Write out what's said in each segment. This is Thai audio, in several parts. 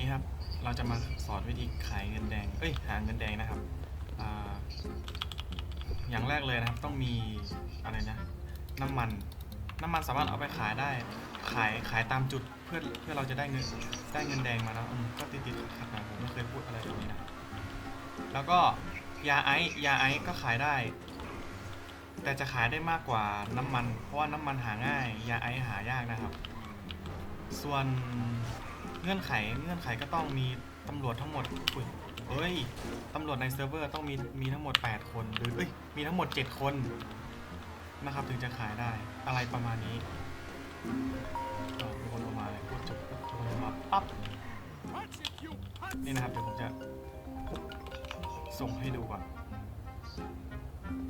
นี่ครับ เราจะมาสอนวิธีขายเงินแดง เอ้ย หาเงินแดงนะครับออย่างแรกเลยนะครับ ต้องมีอะไรนะ น้ำมัน น้ำมันสามารถเอาไปขายได้ ขาย ขายตามจุด เพื่อ เพื่อเราจะได้เงิน ได้เงินแดงมาแล้วก็ติดติดขัดนะผมไม่เคยพูดอะไรแบบนี้นะ แล้วก็ยาไอซ์ ยาไอซ์ก็ขายได้ แต่จะขายได้มากกว่าน้ำมัน เพราะว่าน้ำมันหาง่าย ยาไอซ์หายากนะครับ ส่วน เงื่อนไขเงื่อนไขก็ต้องมีตำรวจทั้งหมดอุ้ยเอ้ยตำรวจในเซิร์ฟเวอร์ต้องมีมีทั้งหมด 8 คนหรือเอ้ยมีทั้งหมด 7 คนนะครับถึงจะขายได้อะไรประมาณนี้ก็มีคนออกมาเลยพูดจบคนออกมาปั๊บนี่นะครับเดี๋ยวผมจะส่งให้ดูก่อน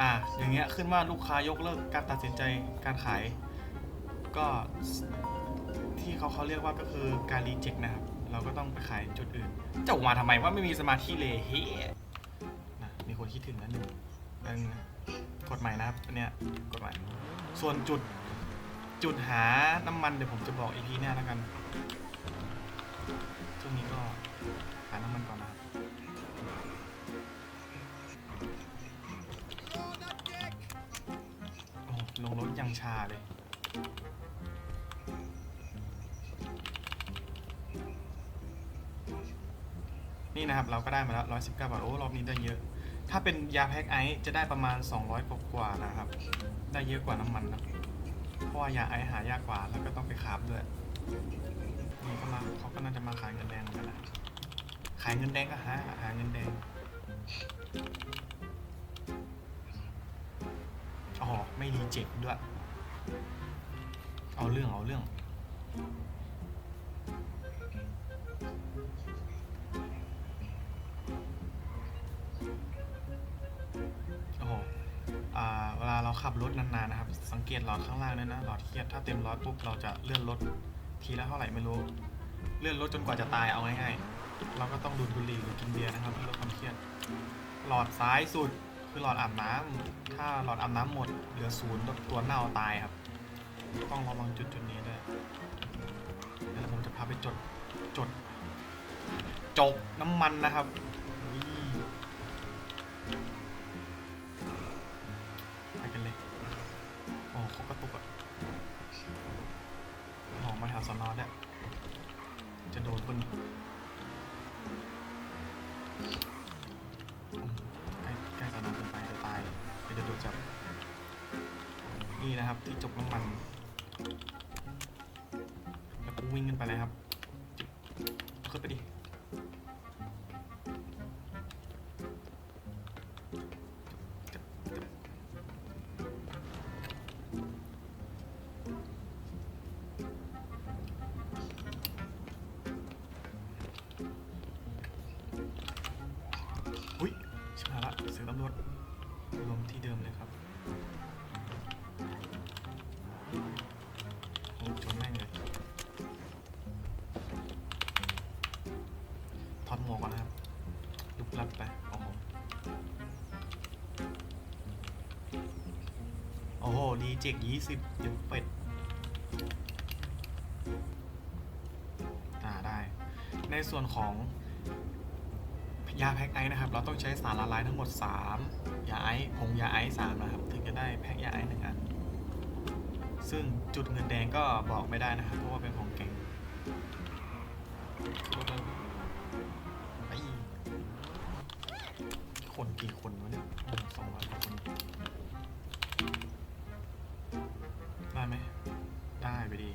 อะอย่างเงี้ยขึ้นว่าลูกค้ายกเลิกการตัดสินใจการขาย ก็ ที่เขาเขาเรียกว่าก็คือการรีเจ็คนะครับ เราก็ต้องไปขายจุดอื่น จะออกมาทำไมว่าไม่มีสมาธิเลยเฮ้นะมีคนคิดถึงแล้วหนึ่งอันกดใหม่นะครับอันเนี้ยกดใหม่ส่วนจุดจุดหาน้ำมันเดี๋ยวผมจะบอกอีพีหน้าแล้วกันช่วงนี้ก็หาน้ำมันก่อนนะครับโอ้ลงรถยังชาเลย นะครับ เราก็ได้มาแล้ว119 บาท โอ้ รอบนี้ได้เยอะ ถ้าเป็นยาแพ็กไอซ์จะได้ประมาณ 200กว่ากว่านะครับ ได้เยอะกว่าน้ำมันนะ เพราะว่ายาไอซ์หายากกว่า แล้วก็ต้องไปคาบด้วย นี่ก็มาเขาก็น่าจะมาขายเงินแดงเหมือนกันนะขายเงินแดงก็หาหาเงินแดงอ๋อไม่รีเจ็คด้วย เอาเรื่องเอาเรื่อง ขับรถนานๆนะครับ สังเกตหลอดข้างล่างด้วยนะ หลอดเครียดถ้าเต็มร้อยปุ๊บเราจะเลื่อนรถทีละเท่าไหร่ไม่รู้ เลื่อนรถจนกว่าจะตายเอาง่ายๆ เราก็ต้องดูดบุหรี่หรือกินเบียร์นะครับเพื่อลดความเครียด หลอดซ้ายสุดคือหลอดอาบน้ำถ้าหลอดอาบน้ำหมดเหลือศูนย์ตัวเน่าตายครับ ต้องระวังจุดจุดนี้ด้วยเดี๋ยวผมจะพาไปจดจดจกน้ำมันนะครับ โดนคนใกล้ใกล้สอนอเกินไปจะตายเดี๋ยวจะโดนจับ นี่นะครับที่จบน้ำมันแล้วกูวิ่งกันไปเลยครับ ขึ้นไปดิ ลุกลับไปโอ้โหโอ้โหดีเจกยี่สิบเดี๋ยวเป็ด อ่าได้ ในส่วนของยาแพ็กไอนะครับ เราต้องใช้สารละลายทั้งหมด 3 ยาไอซ์ผงยาไอซ์สามนะครับ ถึงจะได้แพ็กยาไอซ์หนึ่งอัน ซึ่งจุดเงินแดงก็บอกไม่ได้นะครับ เพราะว่าเป็นของเก่ง คนกี่คนวะเนี่ยสองร้อยกว่าคนได้ไหมได้ไปดี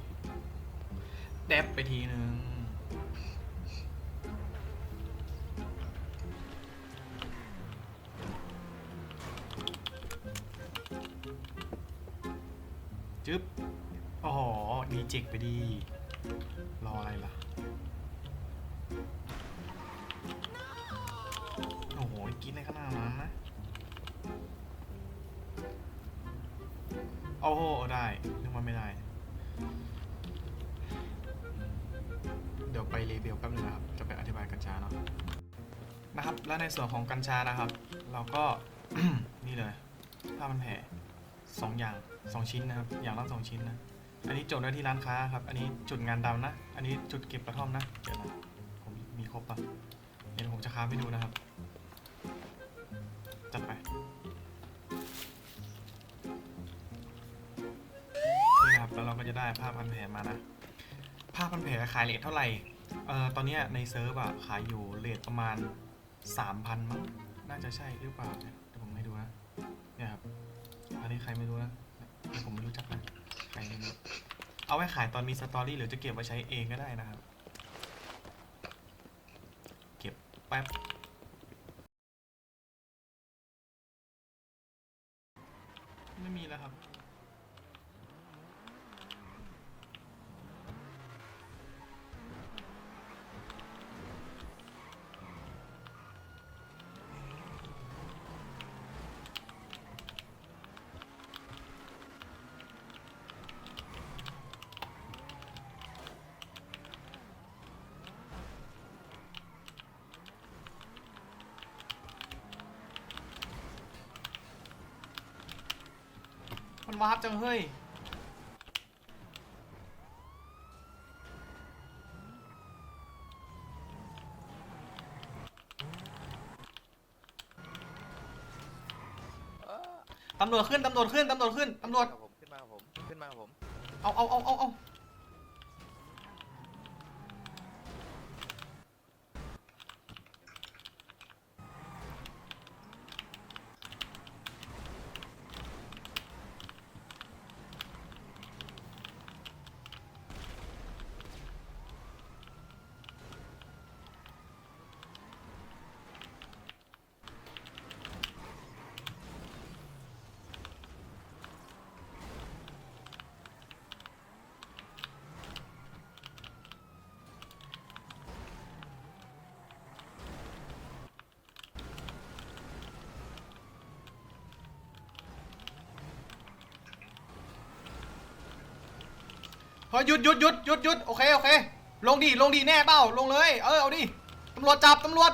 แดบไปทีนึงจึ๊บอ้โหดีเจกไปดี รออะไรล่ะ โอ้โหกินในขนาดนั้นนะโอ้โหได้นึกว่าไม่ได้ เดี๋ยวไปรีวิวแป๊บนึงนะครับ จะไปอธิบายกัญชาเนาะ นะครับ และในส่วนของกัญชานะครับ เราก็ นี่เลยผ้ามันแผ่สองอย่างสองชิ้นนะครับ อย่างละสองชิ้นนะ อันนี้จดไว้ที่ร้านค้าครับ อันนี้จุดงานดำนะ อันนี้จุดเก็บกระท่อมนะ เดี๋ยวนะผมจะค้าไปดูนะครับ จัดไปนี่นะครับแล้วเราก็จะได้ผ้าพันแผลมานะผ้าพันแผลขายเลทเท่าไหร่เอ่อตอนนี้ในเซิร์ฟอะขายอยู่เลทประมาณ 3,000มั้งน่าจะใช่หรือเปล่าเนี่ยเดี๋ยวผมให้ดูนะเนี่ยครับอันนี้ใครไม่รู้นะผมไม่รู้จักนะใครไม่รู้เอาไว้ขายตอนมีสตอรี่หรือจะเก็บไว้ใช้เองก็ได้นะครับ เก็บแป๊บ ไม่มีแล้วครับ วาร์ปจังเฮ้ย ตำรวจขึ้น ตำรวจขึ้น ตำรวจขึ้น ตำรวจกับผมขึ้นมากับผมขึ้นมากับผม เอาเอาเอาเอาเอา ยหยุดหยุดหยุดหยุดหยุดโอเคโอเค ลงดิลงดิแน่เปล่าลงเลยเออเอาดิตำรวจจับตำรวจ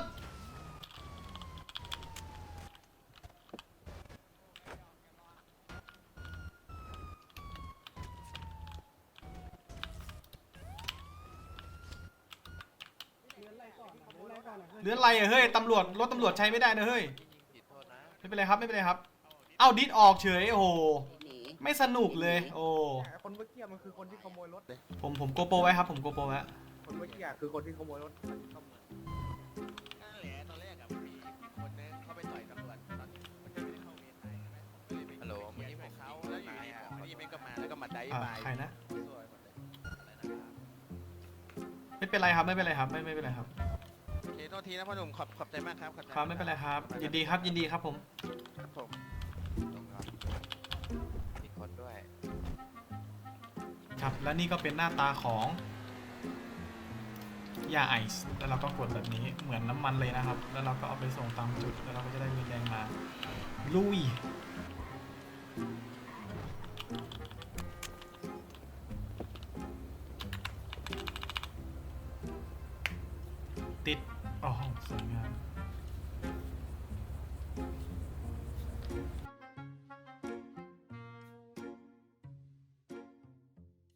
เลื่อนไรอะเฮ้ยตำรวจรถตำรวจใช้ไม่ได้นะเฮ้ยไม่เป็นไรครับไม่เป็นไรครับ เอ้าดิสออกเฉยโอ้โห ไม่สนุกเลย โอ้คนเมื่อกี้มันคือคนที่ขโมยรถผมผมโกโปรไว้ครับ ผมโกโปรไว้คนเมื่อกี้คือคนที่ขโมยรถนั่นแหละตอนแรกอะมันมีคนนึงเข้าไปต่อยตำรวจตอนนี้มันยังไม่ได้เข้าเวรไทยใช่ไหมผมก็เลยไปฮัลโหลเมื่อกี้ผมเขาแล้วอยู่ดีของนี่ไม่ก็มาแล้วก็มาได้อ่าบายใครนะสวยหมดเลยอะไรนะครับไม่เป็นไรครับไม่เป็นไรครับไม่ไม่เป็นไรครับโอเคโทษทีนะพ่อหนุ่มขอบขอบใจมากครับขอบใจครับไม่เป็นไรครับ ยินดีครับยินดีครับผม ครับผม ครับ และนี่ก็เป็นหน้าตาของยาไอซ์ แล้วเราก็กดแบบนี้เหมือนน้ำมันเลยนะครับ แล้วเราก็เอาไปส่งตามจุด แล้วเราก็จะได้เงินแดงมา ลุย ติด อ๋อสวยงาม